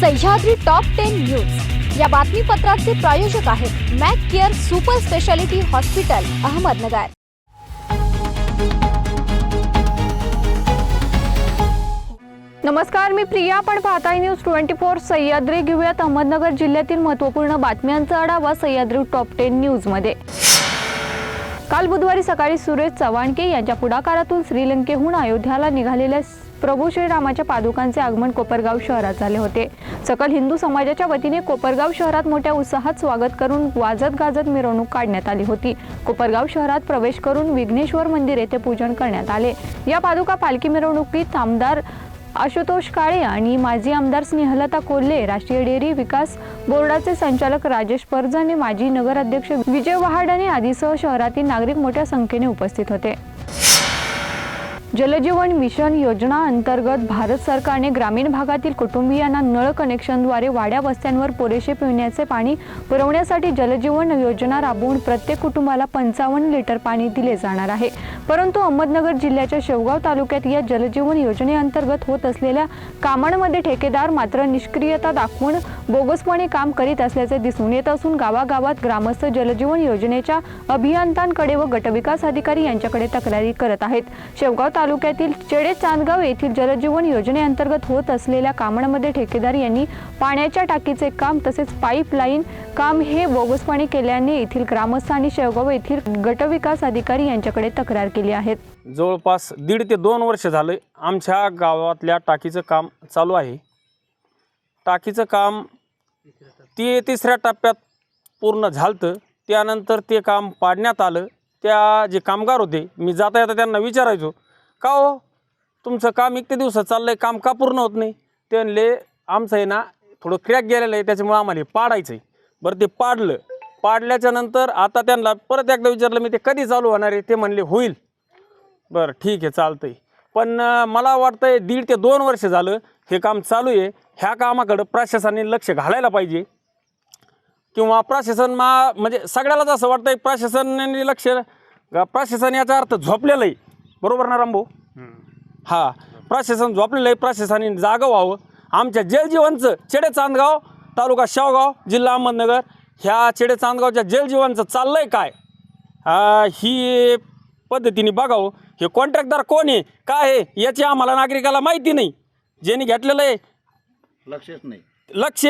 Sahyadri top ten news या बातमीपत्राचे प्रायोजक आहेत Mac Care super speciality hospital Ahmednagar. नमस्कार मी प्रिया. आपण पाहताय न्यूज ट्वेंटी फोर सह्याद्री घेऊयात अहमदनगर जिल्ह्यातील महत्त्वपूर्ण बातम्यांचा आढावा सह्याद्री टॉप टेन न्यूजमध्ये काल बुधवारी सकाळी सुरेश चव्हाणके यांच्या पुढाकारातून श्रीलंकेहून अयोध्याला निघालेल्या प्रभू श्रीरामाच्या पादुकांचे आगमन कोपरगाव शहरात झाले होते. सकल हिंदू समाजाच्या वतीने कोपरगाव शहरात मोठ्या उत्साहात स्वागत करून वाजत गाजत मिरवणूक काढण्यात आली होती. कोपरगाव शहरात प्रवेश करून विघ्नेश्वर मंदिर येथे पूजन करण्यात आले. या पादुका पालखी मिरवणुकीत आमदार आशुतोष काळे आणि माजी आमदार स्नेहलता कोल्हे राष्ट्रीय डेअरी विकास बोर्डाचे संचालक राजेश परजाने माजी नगराध्यक्ष विजय वहाडाने आदीसह शहरातील नागरिक मोठ्या संख्येने उपस्थित होते. जलजीवन मिशन योजना अंतर्गत भारत सरकारने ग्रामीण भागातील कुटुंबियांना नळ कनेक्शनद्वारे वाड्या वस्त्यांवर पुरेसे पिण्याचे पाणी पुरवण्यासाठी जलजीवन योजना राबवून प्रत्येक कुटुंबाला पंचावन्न लिटर पाणी दिले जाणार आहे. परंतु अहमदनगर जिल्ह्याच्या शेवगाव तालुक्यात या जलजीवन योजनेअंतर्गत होत असलेल्या कामांमध्ये ठेकेदार मात्र निष्क्रियता दाखवून बोगसपणे काम करीत असल्याचे दिसून येत असून गावागावात ग्रामस्थ जलजीवन योजनेच्या अभियंतांकडे व गटविकास अधिकारी यांच्याकडे तक्रारी करत आहेत. शेवगाव तालुक्यातील चेडे चांदगाव येथील जलजीवन योजनेअंतर्गत होत असलेल्या कामांमध्ये ठेकेदार यांनी पाण्याच्या टाकीचे काम तसेच पाईपलाईन काम हे बोगसपणे केल्याने येथील ग्रामस्थ आणि शेवगाव येथील गटविकास अधिकारी यांच्याकडे तक्रार केली आहे जवळपास दीड ते दोन वर्ष झालं आमच्या गावातल्या टाकीचं काम चालू आहे. टाकीचं काम ते तिसऱ्या टप्प्यात पूर्ण झालतं. त्यानंतर ते काम पाडण्यात आलं. त्या जे कामगार होते मी जाता येता त्यांना विचारायचो का हो? तुमचं काम एक ते दिवसात चाललं आहे काम का पूर्ण होत नाही? ते म्हणले आमचं आहे ना थोडं क्रॅक गेलेलं आहे त्याच्यामुळं आम्हाला हे पाडायचं आहे बरं ते पाडलं. पाडल्याच्या नंतर आता त्यांना परत एकदा विचारलं मी ते कधी चालू होणार आहे? ते म्हणले होईल. बरं ठीक आहे चालतं आहे पण मला वाटतं आहे दीड ते दोन वर्ष झालं हे काम चालू आहे. ह्या कामाकडं प्रशासनाने लक्ष घालायला पाहिजे. किंवा प्रशासन मा म्हणजे सगळ्यालाच असं वाटतं आहे प्रशासनाने लक्ष प्रशासन याचा अर्थ झोपलेलं आहे. बरोबर ना रामभाऊ? हा प्रशासन झोपलेलं आहे प्रशासनाने जागं व्हावं. आमच्या जलजीवनचं चेडे चांदगाव तालुका शेवगाव जिल्हा अहमदनगर ह्या चेडे चांदगावच्या जलजीवनचं चाललंय काय? आ, ही पद्धतीने बघावं. हे कॉन्ट्रॅक्टदार कोण आहे? काय आहे? याची आम्हाला नागरिकाला माहिती नाही. ज्यांनी घेतलेलं आहे लक्षच नाही. लक्ष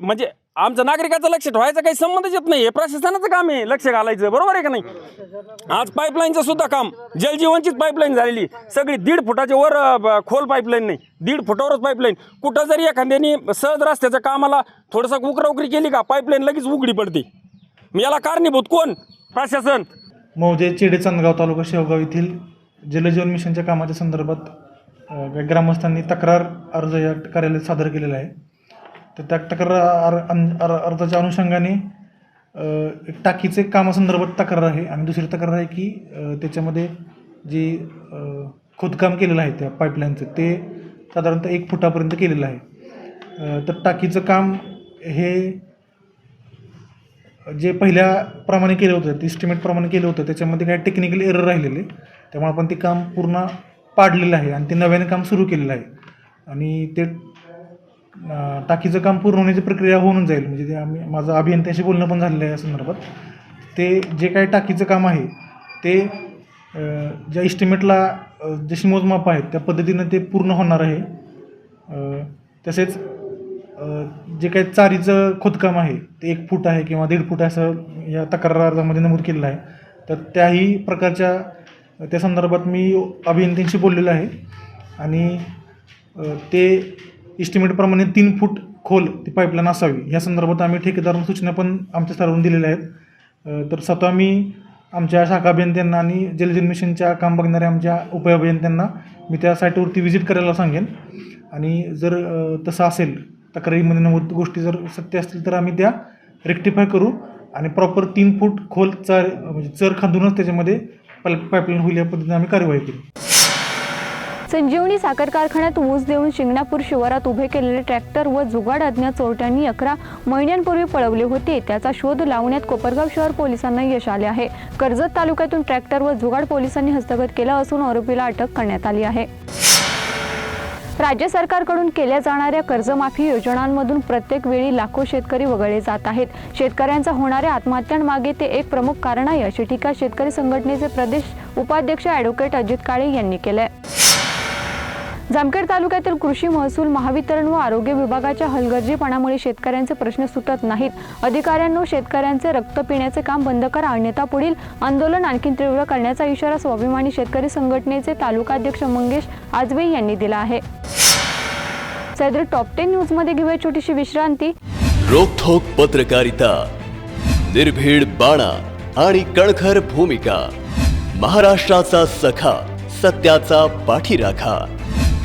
म्हणजे आमचं नागरिकाचं लक्ष ठेवायचं काही संबंधच येत नाही. हे प्रशासनाचं काम आहे. लक्ष घालायचं. बरोबर आहे का नाही? आज पाईपलाईनचं सुद्धा काम. जलजीवनचीच पाईपलाईन झालेली. सगळी दीड फुटाच्या वर खोल पाईपलाईन नाही. दीड फुटावरच पाईपलाईन कुठं जरी एखाद्याने सहज रस्त्याच्या कामाला थोडंसं उकराउकरी केली का पाईपलाईन लगेच उघडी पडते. मी याला कारणीभूत कोण? प्रशासन. मौजे चिडे चंदगाव तालुका शेवगाव येथील जलजीवन मिशनच्या कामाच्या संदर्भात ग्रामस्थांनी तक्रार अर्ज या कार्यालयात सादर केलेला आहे. तर त्या तक्रार अर- अन- अर- अर्जाच्या अनुषंगाने एक टाकीचे कामासंदर्भात तक्रार आहे. आणि दुसरी तक्रार आहे की त्याच्यामध्ये जे खोदकाम केलेलं आहे त्या पाईपलाईनचं ते साधारणतः एक फुटापर्यंत केलेलं आहे. तर टाकीचं काम हे जे पहिल्याप्रमाणे केलं होतं ते इस्टिमेटप्रमाणे केलं होतं त्याच्यामध्ये काही टेक्निकल एरर राहिलेले. त्यामुळे आपण ते काम पूर्ण पाडलेलं आहे आणि ते नव्याने काम सुरू केलेलं आहे. आणि ते टाकीचं काम पूर्ण होण्याची प्रक्रिया होऊन जाईल. म्हणजे ते आम्ही माझं अभियंत्याशी बोलणं पण झालेलं आहे या संदर्भात. ते जे काही टाकीचं काम आहे ते ज्या इस्टिमेटला जशी मोजमाप आहेत त्या पद्धतीनं ते पूर्ण होणार आहे. तसेच जे काही चारीचं खोदकाम आहे ते एक फूट आहे किंवा दीड फूट असं या तक्रार अर्जामध्ये नमूद केलेलं आहे. तर त्याही प्रकारच्या त्या संदर्भात मी अभियंत्यांशी बोललेलो आहे. आणि ते इस्टिमेटप्रमाणे तीन फूट खोल ती पाईपलाईन असावी. या संदर्भात आम्ही ठेकेदारांना सूचना पण आमच्या स्तरावरून दिलेल्या आहेत. तर स्वतः मी आमच्या शाखा अभियंत्यांना आणि जलजीवन मिशनच्या काम बघणाऱ्या आमच्या उपअभियंत्यांना मी त्या साईटवरती व्हिजिट करायला सांगेन. आणि जर तसं असेल तक्रारीमध्ये नमूद गोष्टी जर सत्य असतील तर आम्ही त्या रेक्टिफाय करू. आणि प्रॉपर तीन फूट खोल चर म्हणजे चर खांदूनच त्याच्यामध्ये पाईप पाईपलाईन होईल या पद्धतीने आम्ही कार्यवाही करू संजीवनी साखर कारखान्यात ऊस देऊन शिंगणापूर शिवारात उभे केलेले ट्रॅक्टर व जुगाड अज्ञात चोरट्यांनी अकरा महिन्यांपूर्वी पळवले होते. त्याचा शोध लावण्यात कोपरगाव शहर पोलिसांना यश आले आहे. कर्जत तालुक्यातून ट्रॅक्टर व जुगाड पोलिसांनी हस्तगत केला असून आरोपीला अटक करण्यात आली आहे. राज्य सरकारकडून केल्या जाणाऱ्या कर्जमाफी योजनांमधून प्रत्येक वेळी लाखो शेतकरी वगळले जात आहेत. शेतकऱ्यांचा होणाऱ्या आत्महत्यांमागे ते एक प्रमुख कारण आहे अशी टीका शेतकरी संघटनेचे प्रदेश उपाध्यक्ष ॲडव्होकेट अजित काळे यांनी केलंय. जामखेड तालुक्यातील कृषी महसूल महावितरण व आरोग्य विभागाच्या हलगर्जीपणामुळे शेतकऱ्यांचे प्रश्न सुटत नाहीत. अधिकाऱ्यांनो शेतकऱ्यांचे रक्त पिण्याचे काम बंद करा अन्यथा पुढील आंदोलन आणखी तीव्र करण्याचा इशारा स्वाभिमानी शेतकरी संघटनेचे तालुकाध्यक्ष मंगेश आजवे यांनी दिला आहे. सैद्र टॉप टेन न्यूजमध्ये घेऊया छोटीशी विश्रांती. रोखोक पत्रकारिता निर्भीड बाणा आणि कणखर भूमिका महाराष्ट्राचा सखा सत्याचा पाठीराखा.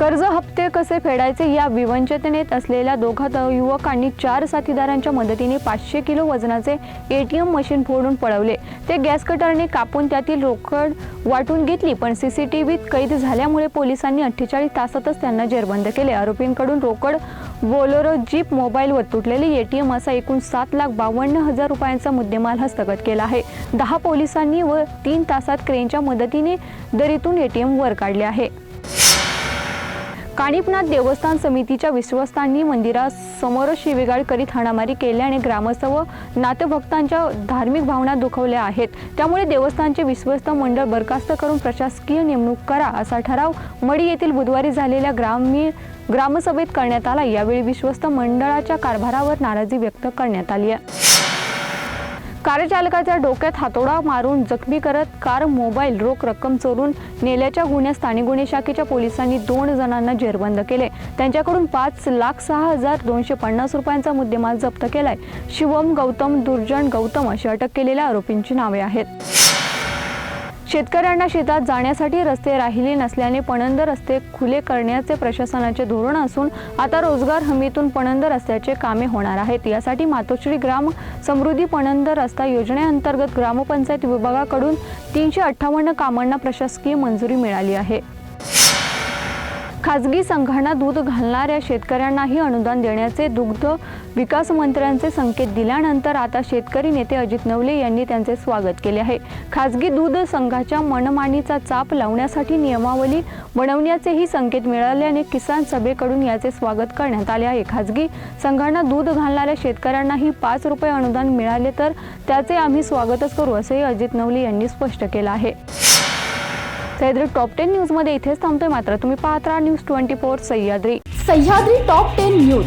कर्ज हप्ते कसे फेडायचे या विवंचनेत असलेल्या दोघा युवकांनी चार साथीदारांच्या मदतीने पाचशे किलो वजनाचे एटीएम मशीन फोडून पळवले. ते गॅस कटरने कापून त्यातील रोकड वाटून घेतली पण सीसीटीव्हीत कैद झाल्यामुळे पोलिसांनी अठ्ठेचाळीस तासातच त्यांना जेरबंद केले. आरोपींकडून रोकड बोलोरो जीप मोबाईल व तुटलेले एटीएम असा एकूण सात लाख बावन्न हजार रुपयांचा मुद्देमाल हस्तगत केला आहे. दहा पोलिसांनी व तीन तासात क्रेनच्या मदतीने दरीतून एटीएम वर काढले आहे. काणिपनाथ देवस्थान समितीच्या विश्वस्तांनी मंदिरासमोर शिवेगाळ करीत हाणामारी केल्याने ग्रामस्थ व नातेभक्तांच्या धार्मिक भावना दुखवल्या आहेत. त्यामुळे देवस्थानचे विश्वस्त मंडळ बरखास्त करून प्रशासकीय नेमणूक करा असा ठराव मडी येथील बुधवारी झालेल्या ग्रामीण ग्रामसभेत करण्यात आला. यावेळी विश्वस्त मंडळाच्या कारभारावर नाराजी व्यक्त करण्यात आली आहे. कारचालकाच्या डोक्यात हातोडा मारून जखमी करत कार मोबाईल रोख रक्कम चोरून नेल्याच्या गुन्ह्यात स्थानिक गुन्हे शाखेच्या पोलिसांनी दोन जणांना जेरबंद केले. त्यांच्याकडून पाच लाख सहा हजार दोनशे पन्नास रुपयांचा मुद्देमाल जप्त केलाय. शिवम गौतम दुर्जन गौतम अशी अटक केलेल्या आरोपींची नावे आहेत. शेतकऱ्यांना शेतात जाण्यासाठी रस्ते राहिले नसल्याने पणंद रस्ते खुले करण्याचे प्रशासनाचे धोरण असून आता रोजगार हमीतून पणंद रस्त्याचे कामे होणार आहेत. यासाठी मातोश्री ग्राम समृद्धी पणंद रस्ता योजनेअंतर्गत ग्रामपंचायत विभागाकडून तीनशे अठ्ठावन्न कामांना प्रशासकीय मंजुरी मिळाली आहे. खाजगी संघांना दूध घालणाऱ्या शेतकऱ्यांनाही अनुदान देण्याचे दुग्ध विकास मंत्र्यांचे संकेत दिल्यानंतर आता शेतकरी नेते अजित नवले यांनी त्यांचे स्वागत केले आहे. खाजगी दूध संघाच्या मनमानीचा चाप लावण्यासाठी नियमावली बनवण्याचेही संकेत मिळाल्याने किसान सभेकडून याचे स्वागत करण्यात आले आहे. खाजगी संघांना दूध घालणाऱ्या शेतकऱ्यांनाही पाच रुपये अनुदान मिळाले तर त्याचे आम्ही स्वागतच करू असेही अजित नवले यांनी स्पष्ट केलं आहे. सह्याद्री टॉप टेन न्यूजमध्ये इथेच थांबतोय मात्र. तुम्ही पाहत राहा news twenty four Sahyadri. Sahyadri top ten news